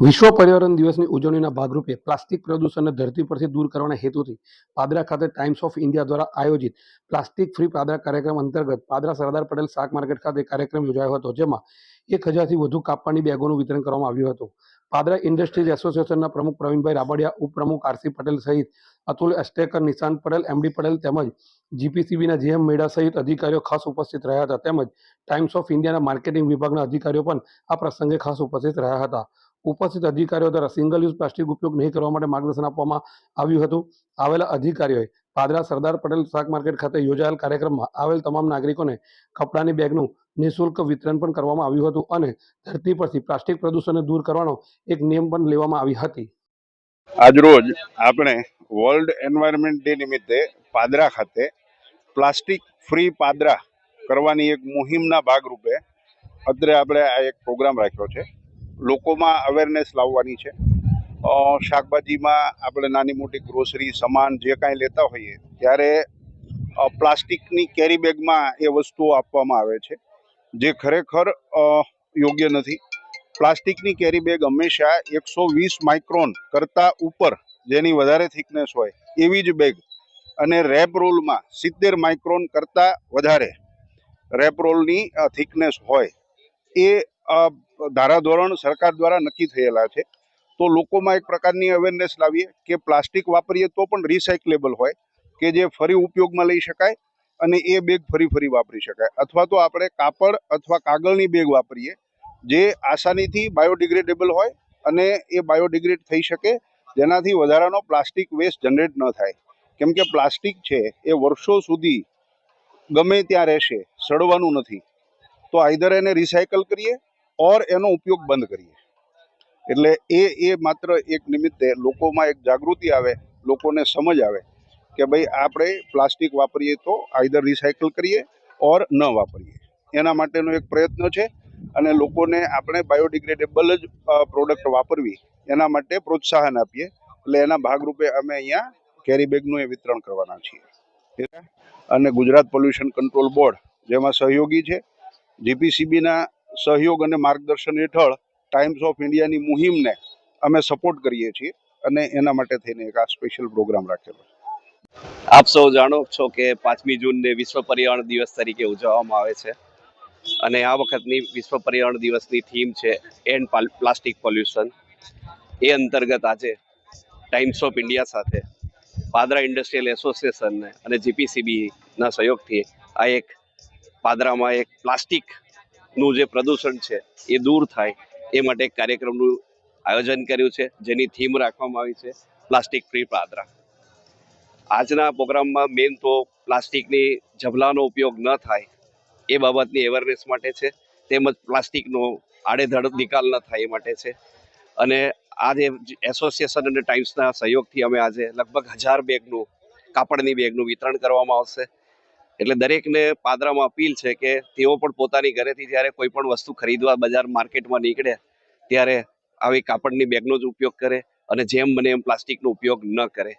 વિશ્વ પર્યાવરણ દિવસની ઉજવણીના ભાગરૂપે પ્લાસ્ટિક પ્રદૂષણને ધરતી પરથી દૂર કરવાના હેતુથી પાદરા ખાતે ટાઈમ્સ ઓફ ઇન્ડિયા દ્વારા આયોજિત પ્લાસ્ટિક ફ્રી પાદરા કાર્યક્રમ અંતર્ગત પાદરા સરદાર પટેલ શાક માર્કેટ ખાતે કાર્યક્રમ યોજાયો હતો, જેમાં એક હજારથી વધુ કાપડની બેગોનું વિતરણ કરવામાં આવ્યું હતું. પાદરા ઇન્ડસ્ટ્રીઝ એસોસિએશનના પ્રમુખ પ્રવીણભાઈ રાબડિયા, ઉપપ્રમુખ આરસી પટેલ સહિત અતુલ એસ્ટેકર, નિશાંત પટેલ એમડી પટેલ તેમજ જીપીસીબીના જીએમ મેડા સહિત અધિકારીઓ ખાસ ઉપસ્થિત રહ્યા હતા. તેમજ ટાઈમ્સ ઓફ ઇન્ડિયાના માર્કેટિંગ વિભાગના અધિકારીઓ પણ આ પ્રસંગે ખાસ ઉપસ્થિત રહ્યા હતા. ઉપસ્થિત અધિકારીઓ દ્વારા સિંગલ યુઝ પ્લાસ્ટિક ઉપયોગ નહીં કરવા માટે માર્ગદર્શન આપવામાં આવ્યું હતું. આવેલા અધિકારીઓએ પાદરા સરદાર પટેલ શાક માર્કેટ ખાતે યોજાયેલ કાર્યક્રમમાં આવેલ તમામ નાગરિકોને કપડાની બેગનું નિઃશુલ્ક વિતરણ પણ કરવામાં આવ્યું હતું અને ધરતી પરથી પ્લાસ્ટિક પ્રદૂષણને દૂર કરવાનો એક નિયમ પણ લેવામાં આવી હતી. આજરોજ આપણે વર્લ્ડ એન્વાયરમેન્ટ ડે નિમિત્તે પાદરા ખાતે પ્લાસ્ટિક ફ્રી પાદરા કરવાની એક મુહિમના ભાગરૂપે અત્રે આપણે આ એક પ્રોગ્રામ રાખ્યો છે. લોકોમાં અવેરનેસ લાવવાની છે. શાકભાજીમાં આપણે નાની મોટી ગ્રોસરી સામાન જે કાંઈ લેતા હોઈએ, ત્યારે પ્લાસ્ટિકની કેરી બેગમાં એ વસ્તુઓ આપવામાં આવે છે, જે ખરેખર યોગ્ય નથી. પ્લાસ્ટિકની કેરી બેગ હંમેશા એકસો વીસ માઇક્રોન કરતાં ઉપર, જેની વધારે થિકનેસ હોય, એવી જ બેગ. અને રેપ રોલમાં સિત્તેર માઇક્રોન કરતાં વધારે રેપ રોલની થિકનેસ હોય, એ ધારાધોરણ સરકાર દ્વારા નક્કી થયેલા છે. તો લોકોમાં એક પ્રકારની અવેરનેસ લાવીએ કે પ્લાસ્ટિક વાપરીએ તો પણ રિસાયકલેબલ હોય, કે જે ફરી ઉપયોગમાં લઈ શકાય અને એ બેગ ફરી ફરી વાપરી શકાય. અથવા તો આપણે કાપડ અથવા કાગળની બેગ વાપરીએ, જે આસાનીથી બાયોડિગ્રેડેબલ હોય અને એ બાયોડિગ્રેડ થઈ શકે, જેનાથી વધારાનો પ્લાસ્ટિક વેસ્ટ જનરેટ ન થાય. કેમ કે પ્લાસ્ટિક છે, એ વર્ષો સુધી ગમે ત્યાં રહેશે, સડવાનું નથી. તો આઈધર એને રિસાયકલ કરીએ ઓર એનો ઉપયોગ બંધ કરીએ. એટલે એ એ માત્ર એક નિમિત્તે લોકોમાં એક જાગૃતિ આવે, લોકોને સમજ આવે કે ભાઈ આપણે પ્લાસ્ટિક વાપરીએ તો આઈધર રિસાયકલ કરીએ ઓર ન વાપરીએ. એના માટેનો એક પ્રયત્ન છે અને લોકોને આપણે બાયોડિગ્રેડેબલ જ પ્રોડક્ટ વાપરવી એના માટે પ્રોત્સાહન આપીએ. એટલે એના ભાગરૂપે અમે અહીંયા કેરી બેગનું એ વિતરણ કરવાના છીએ. અને ગુજરાત પોલ્યુશન કંટ્રોલ બોર્ડ જેમાં સહયોગી છે જીપીસીબીના સહયોગ અને માર્ગદર્શન હેઠળ ટાઈમ્સ ઓફ ઇન્ડિયાની મુહિમને અમે સપોર્ટ કરીએ છીએ અને એના માટે થઈને એક આ સ્પેશિયલ પ્રોગ્રામ રાખેલો આપ સૌ જાણો છો કે પાંચમી જૂનને વિશ્વ પર્યાવરણ દિવસ તરીકે ઉજવવામાં આવે છે અને આ વખતની વિશ્વ પર્યાવરણ દિવસની થીમ છે એન્ડ પ્લાસ્ટિક પોલ્યુશન એ અંતર્ગત આજે ટાઈમ્સ ઓફ ઇન્ડિયા સાથે પાદરા ઇન્ડસ્ટ્રીયલ એસોસિએશન અને જીપીસીબીના સહયોગથી આ એક પાદરામાં એક પ્લાસ્ટિકનું જે પ્રદૂષણ છે એ દૂર થાય, એ માટે કાર્યક્રમનું આયોજન કર્યું છે, જેની થીમ રાખવામાં આવી છે પ્લાસ્ટિક ફ્રી પાદરા આજના પ્રોગ્રામમાં મેઇન તો પ્લાસ્ટિકની જભલાનો ઉપયોગ ન થાય, એ બાબતની અવેરનેસ માટે છે, તેમજ પ્લાસ્ટિકનો આડેધડ નિકાલ ન થાય એ માટે છે. અને આજે એસોસિએશન અને ટાઈમ્સના સહયોગથી અમે આજે લગભગ હજાર બેગનું, કાપડની બેગનું વિતરણ કરવામાં આવશે. એટલે દરેકને પાદરામાં અપીલ છે કે તેઓ પણ પોતાની ઘરેથી જ્યારે કોઈ પણ વસ્તુ ખરીદવા બજાર માર્કેટમાં નીકળે, ત્યારે આવી કાપડની બેગનો જ ઉપયોગ કરે અને જેમ બને એમ પ્લાસ્ટિકનો ઉપયોગ ન કરે.